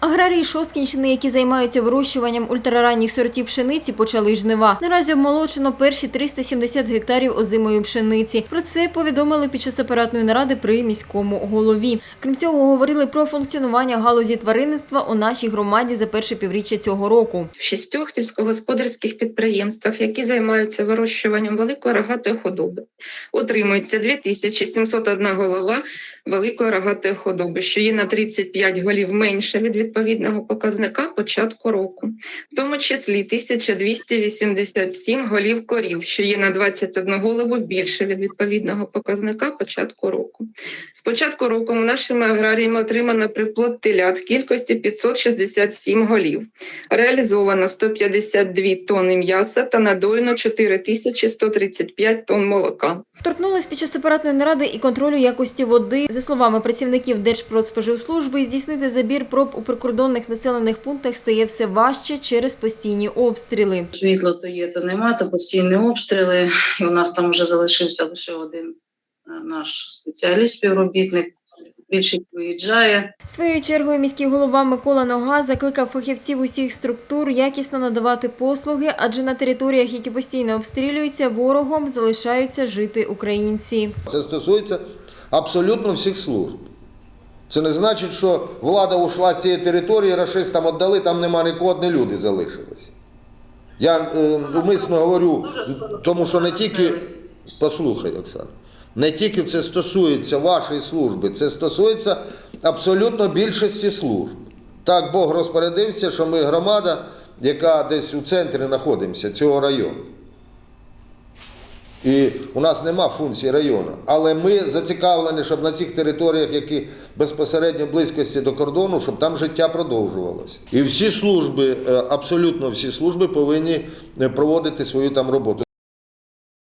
Аграрії Шосткінщини, які займаються вирощуванням ультраранніх сортів пшениці, почали жнива. Наразі обмолочено перші 370 гектарів озимої пшениці. Про це повідомили під час апаратної наради при міському голові. Крім цього, говорили про функціонування галузі тваринництва у нашій громаді за перше півріччя цього року. в шістьох сільськогосподарських підприємствах, які займаються вирощуванням великої рогатої худоби. Утримується 2701 голова великої рогатої худоби, що є на 35 голів менше від відповідного показника початку року, в тому числі 1287 голів корів, що є на 21 голову більше від відповідного показника початку року. З початку року нашими аграріями отримано приплод телят в кількості 567 голів. Реалізовано 152 тонни м'яса та надоїно 4135 тонн молока. Торкнулись під час апаратної наради і контролю якості води. За словами працівників Держпродспоживслужби, здійснити забір проб у прикордонних населених пунктах стає все важче через постійні обстріли. Світло то є, то нема, то постійні обстріли. І у нас там вже залишився лише один е, наш спеціаліст-співробітник. Більшість виїжджає. Своєю чергою міський голова Микола Нога закликав фахівців усіх структур якісно надавати послуги, адже на територіях, які постійно обстрілюються ворогом, залишаються жити українці. Це стосується абсолютно всіх служб. Це не значить, що влада ушла з цієї території, рашистам віддали, там нема нікого, одні люди залишились. Я е, умисно говорю, тому що не тільки, послухай, Оксана, не тільки це стосується вашої служби, це стосується абсолютно більшості служб. Так Бог розпорядився, що ми громада, яка десь у центрі знаходимося цього району. І у нас нема функції району, але ми зацікавлені, щоб на цих територіях, які безпосередньо близькості до кордону, щоб там життя продовжувалося. І всі служби, е, абсолютно всі служби повинні е, проводити свою там роботу.